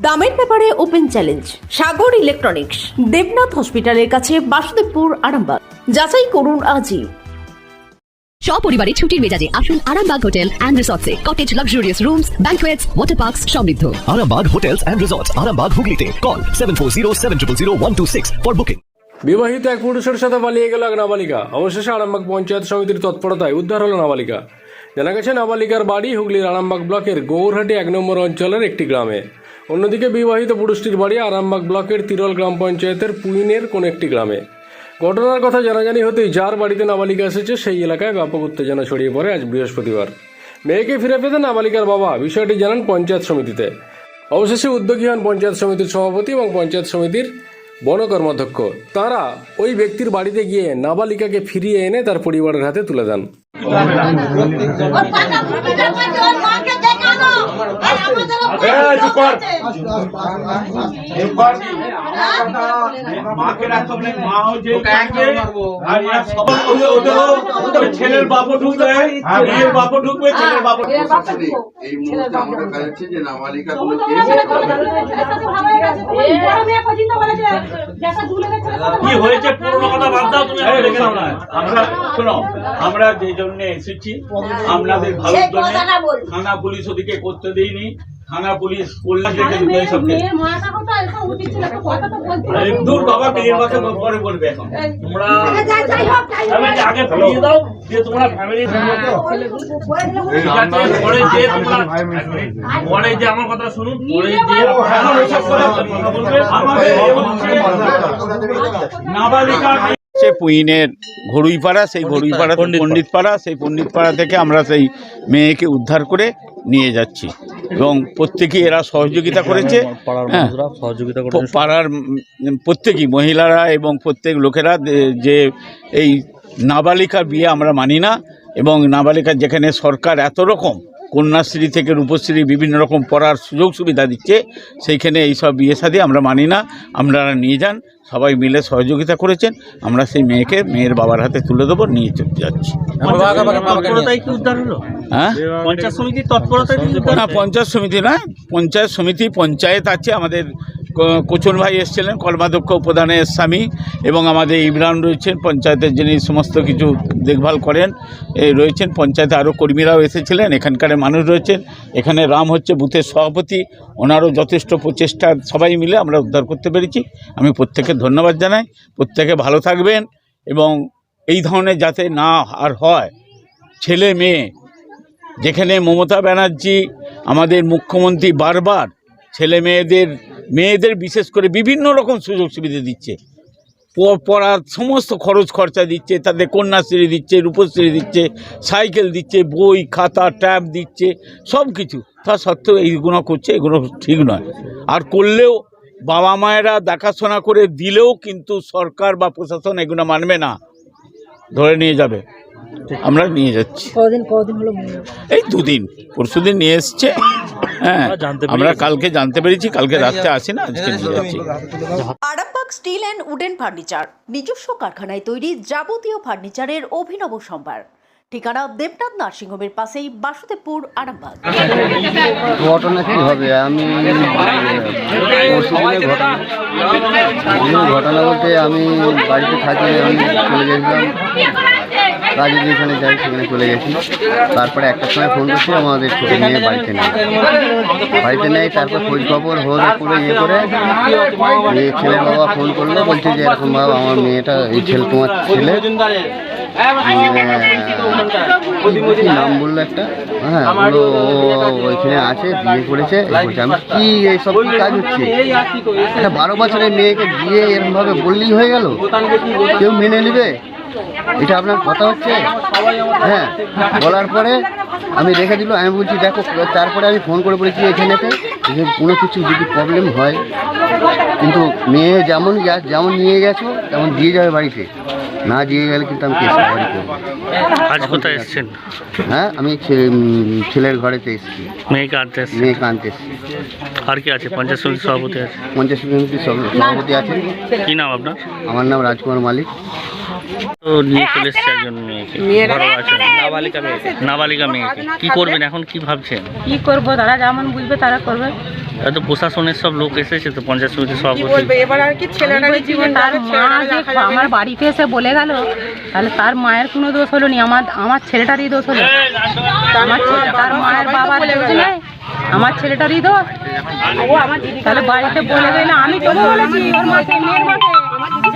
দামের ব্যাপারে open challenge Sagar electronics Debnath হসপিটালের কাছে বাসুদেবপুর আরামবাগ। যাচাই করুন আজই। সপরিবারে ছুটির মেজাজে আসুন Arambagh hotel and রিসর্টসে। Cottage luxurious rooms banquets water parks সমৃদ্ধ। Arambag Hotels and Resorts, Arambag Hooghly Call 740 for booking. বিবাহিত এক পুরুষের সাথে পালিয়ে গেল এক নাবালিকা। অবশেষে আরামবাগ পঞ্চায়েত সমিতির তৎপরতায় উদ্ধার হলো নাবালিকা। জানা গেছে নাবালিকার বাড়ি হুগলির আরামবাগ ব্লকের গৌরহাটি এক নম্বর অঞ্চলের একটি গ্রামে। অন্যদিকে বিবাহিত পুরুষটির বাড়ি আরামবাগ ব্লকের তিরল গ্রাম পঞ্চায়েতের পুইনের কোন একটি গ্রামে। ঘটনার কথা জানাজানি হতেই যার বাড়িতে নাবালিকা এসেছে, সেই এলাকায় ব্যাপক উত্তেজনা ছড়িয়ে পড়ে আজ বৃহস্পতিবার। মেয়েকে ফিরে পেতে নাবালিকার বাবা বিষয়টি জানান পঞ্চায়েত সমিতিতে। অবশেষে উদ্যোগী হন পঞ্চায়েত সমিতির সভাপতি এবং পঞ্চায়েত সমিতির বনকর্মাধ্যক্ষ। তারা ওই ব্যক্তির বাড়িতে গিয়ে নাবালিকাকে ফিরিয়ে এনে তার পরিবারের হাতে তুলে দেন। ওর পাতা ফুটে যাবে ওর মাকে দেখানো আর আমাদের মাকে রাখতে হবে মা হচ্ছে আর এরা সবাই ওদের ওদের ছেলের বাপও ঢুকবে মেয়ের বাপও ঢুকবে ছেলের বাপও ঢুকবে এই মুহূর্তে আমাদের কাছে যে নাবালিকা কি হয়েছে পুরোনো কথা বাদ দাও তুমি এখন দেখে নাও না আমরা শোনো আমরা যে জন্য এসেছি আপনাদের জন্য কথাটা বল। থানা পুলিশ ওদিকে করতে দেইনি থানা পুলিশ কল্যাণ দূর বাবা পরে করবে এখন তোমরা যে আগে ফিরিয়ে দাও যে তোমরা ফ্যামিলি পরে যে তোমরা পরে যে আমার কথা শুনুন পরে যে নাবালিকা হচ্ছে পুইনের ঘড়ুইপাড়া সেই ঘড়ুইপাড়া পণ্ডিতপাড়া সেই পণ্ডিতপাড়া থেকে আমরা সেই মেয়েকে উদ্ধার করে নিয়ে যাচ্ছি। এবং প্রত্যেকেই এরা সহযোগিতা করেছে। হ্যাঁ, পাড়ার প্রত্যেকই প্রত্যেকেই মহিলারা এবং প্রত্যেক লোকেরা যে- যে এই নাবালিকা বিয়ে আমরা মানি না এবং নাবালিকা যেখানে সরকার এত রকম কন্যাশ্রী থেকে রূপশ্রী বিভিন্ন রকম পড়ার সুযোগ সুবিধা দিচ্ছে সেইখানে এইসব বিয়ে সাদি আমরা মানি না। আপনারা নিয়ে যান সবাই মিলে সহযোগিতা করেছেন আমরা সেই মেয়েকে মেয়ের বাবার হাতে তুলে দেবো নিয়ে চলে যাচ্ছি। হ্যাঁ? না পঞ্চায়েত সমিতি না পঞ্চায়েত সমিতি পঞ্চায়েত আছে আমাদের কোচন ভাই এসেছিলেন কর্মাধ্যক্ষ প্রধানের স্বামী এবং আমাদের ইমরান রয়েছেন, পঞ্চায়েতের যিনি সমস্ত কিছু দেখভাল করেন রয়েছেন, পঞ্চায়েতে আরও কর্মীরাও এসেছিলেন, এখানকার মানুষ রয়েছেন, এখানে রাম হচ্ছে বুথের সভাপতি, ওনারও যথেষ্ট প্রচেষ্টা, সবাই মিলে আমরা উদ্ধার করতে পেরেছি, আমি প্রত্যেকের ধন্যবাদ জানাই, প্রত্যেকে ভালো থাকবেন এবং এই ধরনের যাতে না আর হয়, ছেলে মেয়ে, যেখানে মমতা ব্যানার্জি, আমাদের মুখ্যমন্ত্রী বারবার ছেলে মেয়েদের মেয়েদের বিশেষ করে বিভিন্ন রকম সুযোগ সুবিধা দিচ্ছে। পড়ার সমস্ত খরচ খরচা দিচ্ছে, তাদের কন্যাশ্রী দিচ্ছে, রূপশ্রী দিচ্ছে, সাইকেল দিচ্ছে, বই, খাতা, ট্যাব দিচ্ছে সব কিছু তা সত্ত্বেও এইগুলো করছে, এগুলো ঠিক নয়। আর করলেও বাবা মায়েরা দেখাশোনা করে দিলেও কিন্তু সরকার বা প্রশাসন এগুলো মানবে না। ধরে নিয়ে যাবে। আমরা নিয়ে যাচ্ছি। এই দুদিন। পরশু দিন নিয়ে এসছে। হ্যাঁ আমরা কালকে জানতে পেরেছি কালকে রাত্রে আসি না আজকে নিয়ে যাচ্ছি। Arambagh steel and wooden furniture নিজস্ব কারখানায় তৈরি যাবতীয় ফার্নিচারের অভিনব সম্ভার। ঠিকানা দেবনাথ নার্সিংহোমের পাশেই বাসুদেবপুর, আরামবাগ। ঘটনা কি হবে? আমি পরশু দিনের ঘটনা ঘটনা বলতে আমি বাড়িতে থাকি, আমি চলে গেছিলাম। কাজে যেখানে যাই, সেখানে চলে গেছি। তারপরে একটার সময় ফোন করছি আমাদের ছোটো মেয়ে বাড়িতে নেই। বাড়িতে নেই, তারপর খোঁজ খবর হয়ে করে ইয়ে করে ছেলের বাবা ফোন করল, বলছে যে এরকম বাবা আমার মেয়েটা, এই ছেলে তোমার ছেলে। নাম বলল একটা? হ্যাঁ ওইখানে আছে, বিয়ে বলছে আমি কি কাজ হচ্ছে? বারো বছরের মেয়েকে বিয়ে এরকম ভাবে বললেই হয়ে গেল। কেউ মেনে নেবে? এটা আপনার কথা হচ্ছে? হ্যাঁ বলার পরে আমি রেখে দিল, আমি বলছি, দেখো, তারপরে আমি ফোন করে বলেছি এখানেতে কোনো কিছু যদি প্রবলেম হয়, কিন্তু মেয়ে যেমন যেমন নিয়ে গেছো, তেমন দিয়ে যাবে বাড়িতে। না দিয়ে গেলে কিন্তু আমি কেস করব। আজ কোথায় এসেছেন? হ্যাঁ আমি ছে- ছেলের ঘরেতে এসেছি। মেয়েকে আনতে এসেছেন? মেয়ে আনতে এসেছি। আর কি আছে? পঞ্চায়েত সমিতির সভাপতি আছে? পঞ্চাশ সমিতির সভ- সভাপতি আছে কি নাম আপনার? আমার নাম রাজকুমার মালিক। নিয়ে চলে এসছে একজন মেয়েকে। নাবালিকা মেয়েকে। কি করবেন এখন? কি ভাবছেন? কি করব? তারা যেমন বুঝবে তারা করবে। প্রশাসনের সব লোক এসেছে তো পঞ্চায়েত সমিতির কি সভাপতি। বলবে? এবার আর কি ছেলেটা তার মা যে আমার বাড়িতে এসে বলে গেল তাহলে তার মায়ের কোনো দোষ হলো নি? আমার আমার ছেলেটারই দোষ হলো। আমার ছেলে- তার মায়ের বাবার দোষ নেই। আমার ছেলেটারই দোষ। তাহলে বাড়িতে বলে গেলে আমি তোকে বলেছি ওর মাকে মেয়ের মাকে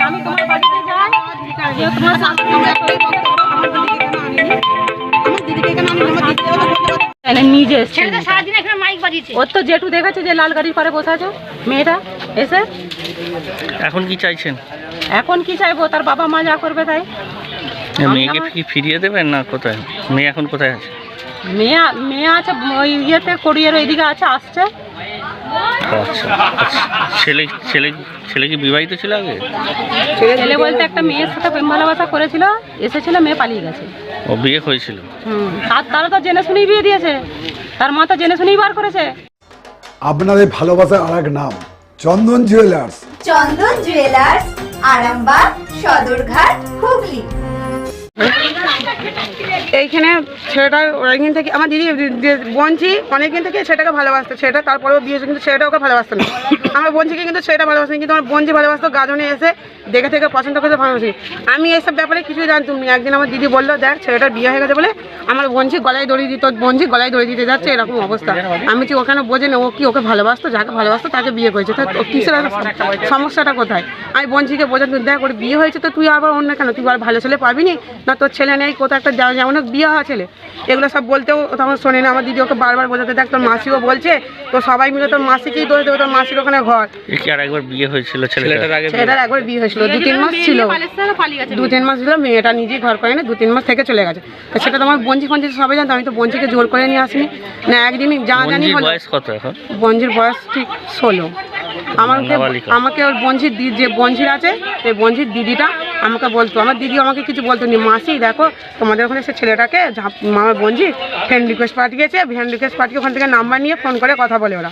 আমি তোমার বাড়িতে নিজে ওর তো জেঠু দেখেছে যে লাল গাড়ি করে বসে আছে। মেয়েটা এসে? এখন কি চাইছেন? এখন কি চাইব? তার বাবা মা যা করবে তাই। মেয়েকে কি ফিরিয়ে দেবেন না কোথায়? মেয়ে এখন কোথায় আছে? মেয়ে মেয়ে আছে ওই ইয়েতে কোরিয়ার ওইদিকে আছে আসছে। আচ্ছা। ছেলে ছেলে ছেলে কি বিবাহিত ছিল আগে? ছেলে বলতে একটা মেয়ের সাথে প্রেম ভালোবাসা করেছিল এসেছিল মেয়ে পালিয়ে গেছে। ও বিয়ে হয়েছিল? হুম। তার তারা তো জেনে শুনেই বিয়ে দিয়েছে। তার মা তো জেনে শুনেই বার করেছে। আপনাদের ভালোবাসার আর এক নাম চন্দন জুয়েলার্স। চন্দন জুয়েলার্স আরামবাগ সদরঘাট হুগলি। এইখানে ছেলেটা ওইখান থেকে আমার দিদি বঞ্চি অনেকদিন থেকে ছেলেটাকে ভালোবাসতো। ছেলেটা তারপরেও বিয়ে কিন্তু ছেলেটা ওকে ভালোবাসতো না। আমার বঞ্চিকে কিন্তু ছেলেটা ভালোবাসতো না, কিন্তু আমার বঞ্চি ভালোবাসতো গাজনে এসে দেখে থেকে পছন্দ করতে ভালোবাসি। আমি এইসব ব্যাপারে কিছুই জানতাম না। একদিন আমার দিদি বলল দেখ ছেলেটার বিয়ে হয়ে গেছে বলে আমার বঞ্চি গলায় দড়ি দিত বঞ্চি গলায় দড়ি দিতে যাচ্ছে এরকম অবস্থা। আমি কি ওখানে বোঝে না ও কি ওকে ভালোবাসতো যাকে ভালোবাসতো তাকে বিয়ে করেছে। তা কিসের সমস্যাটা কোথায়? আমি বঞ্চিকে বোঝাতে দেখ ওর বিয়ে হয়েছে তো তুই আবার অন্য কেন? তুই আর ভালো ছেলে পাবি নি? না তোর ছেলে নেই কোথাও একটা যা- যেমন হোক বিয়ে হওয়া ছেলে। এগুলো সব বলতেও তখন শোনে না। আমার দিদি ওকে বারবার বোঝাতে দেখ তোর মাসিও বলছে তো সবাই মিলে তোর মাসিকেই দোষ দেবে তোর মাসির ওখানে ঘর। একবার বিয়ে হয়েছিল ছেলেটার আগে ছেলেটার একবার বিয়ে হয়েছিল। দু তিন মাস ছিল। দু তিন মাস ছিল মেয়েটা নিজেই ঘর করে না দু তিন মাস থেকে চলে গেছে। তো সেটা তোমার বঞ্চি ফঞ্চি সবাই জানতো আমি তো বঞ্চিকে জোর করে নিয়ে আসিনি। না একদিনই জানা জানি মঞ্জির হলো। বয়স কত এখন? বঞ্জির বয়স ঠিক ষোলো। আমাকে আমাকে ওর বঞ্জির দি যে বঞ্জির আছে সেই বঞ্জির দিদিটা আমাকে বলতো। আমার দিদি আমাকে কিছু বলতো নি মাসি দেখো তোমাদের ওখানে সে ছেলেটাকে ঝাঁপ- আমার বঞ্জি ফ্রেন্ড রিকোয়েস্ট পাঠিয়েছে ফ্রেন্ড রিকোয়েস্ট পাঠিয়ে ওখান থেকে নাম্বার নিয়ে ফোন করে কথা বলে ওরা।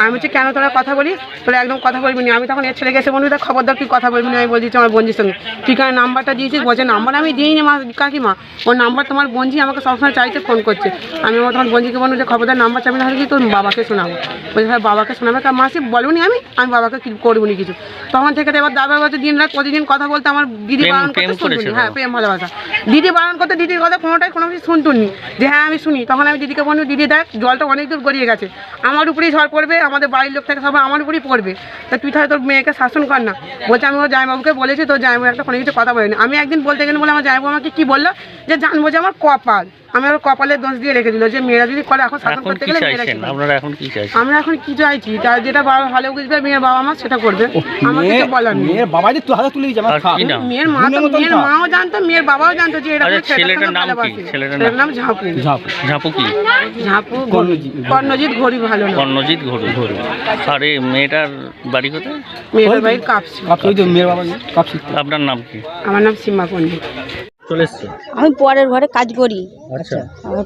আমি বলছি কেন তোরা কথা বলিস? তোরা একদম কথা বলবি না। আমি তখন এর ছেলে গেছে বলবি তা খবরদার তুই কথা বলবি না। আমি বলছি আমার বঞ্জির সঙ্গে। ঠিকানা নাম্বারটা দিয়েছিস? বলছে নাম্বার আমি দিইনি মা কাকিমা। ওর নাম্বার তোমার বঞ্জি আমাকে সবসময় চাইছে ফোন করছে। আমি আমার তখন বঞ্জিকে বলব যে খবরদার নাম্বার চাবি না কি তোর বাবাকে শোনাবো? বলছে হ্যাঁ বাবাকে শোনাবে। তা মাসি বলুনি আমি? আমি বাবাকে কি করব নি কিছু। তখন থেকে তো এবার দাদা হচ্ছে দিন রাত প্রতিদিন কথা বলতে আমার দিদি বারণ করতে শুনতুনি। হ্যাঁ? প্রেম ভালোবাসা। দিদি বারণ করতে দিদির কথা কোনোটাই কোনো কিছু শুনতুনি। যে হ্যাঁ আমি শুনি। তখন আমি দিদিকে বলব দিদি দেখ জলটা অনেক দূর গড়িয়ে গেছে। আমার উপরেই ঝড় পড়বে। আমাদের বাড়ির লোক থেকে সব আমার উপরেই পড়বে। তা তুই তাহলে তোর মেয়েকে শাসন কর না। বলছে, আমি ওর জামাইবাবুকে বলেছি, তোর জামাইবাবু একটা কোনো কিছু কথা বলেনি। আমি একদিন বলতে গেলে বলে আমার জামাইবাবু আমাকে কী বলল? যে জানব যে আমার কপাল। আমি ওর কপালের দোষ দিয়ে রেখে দিল যে মেয়েরা যদি করে এখন শাসন করতে গেলে মেয়েরা কি আপনারা এখন কি চাইছেন? আমরা এখন কি চাইছি? তার যেটা বাবা ভালো বুঝবে মেয়ের বাবা মা সেটা করবে। আমার কিছু বলার নেই। বাবা যে তুই হাতে তুলে দিয়েছে কি মেয়ের মা তো মেয়ের মাও জানতো মেয়ের বাবাও জানতো যে এরকম আচ্ছা, ছেলেটার নাম কি? ছেলেটার নাম? নাম ঝাঁপু। ঝাঁপু। কি? ঝাঁপু কর্ণজিৎ ঘড়ি ভালো না। কর্ণজিৎ ঘড়ি। ঘড়ি আর মেয়েটার বাড়ি কোথায়? মেয়ের বাড়ির কাপসি। আপনার নাম কি? আমার নাম সীমা পণ্ডিত। চলে এসছে? আমি পরের ঘরে কাজ করি। আচ্ছা।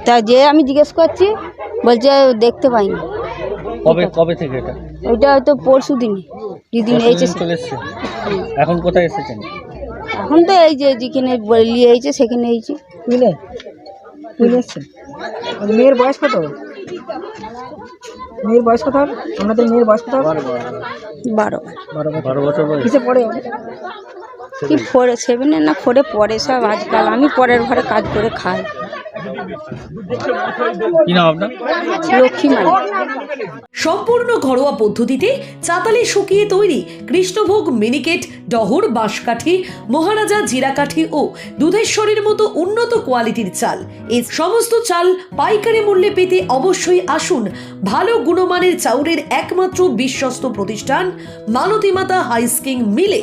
তা যে আমি জিজ্ঞেস করছি বলছে দেখতে পাইনি। কবে কবে থেকে এটা? ওইটা হয়তো পরশু চলে এসছে। এখন কোথায় এসেছেন? এখন তো এই যে যেখানে নিয়ে সেখানে বুঝলে? এসছে? মেয়ের বয়স কত? মেয়ের বয়স কত? আমাদের মেয়ের বয়স কত? বারো বারো বছর। কিসে পড়ে? কি ফোরে সেভেনে না ফোরে পরে সব আজকাল। আমি পরের ঘরে কাজ করে খাই। কি নাম আপনার? লক্ষ্মী মানে সম্পূর্ণ ঘরোয়া পদ্ধতিতে চাতালে শুকিয়ে তৈরি কৃষ্ণভোগ মিনিকেট ডহর বাঁশকাঠি মহারাজা জিরাকাঠি ও দুধেশ্বরীর মতো উন্নত কোয়ালিটির চাল। এই সমস্ত চাল পাইকারি মূল্যে পেতে অবশ্যই আসুন ভালো গুণমানের চাউলের একমাত্র বিশ্বস্ত প্রতিষ্ঠান মালতীমাতা হাইস্কিং মিলে।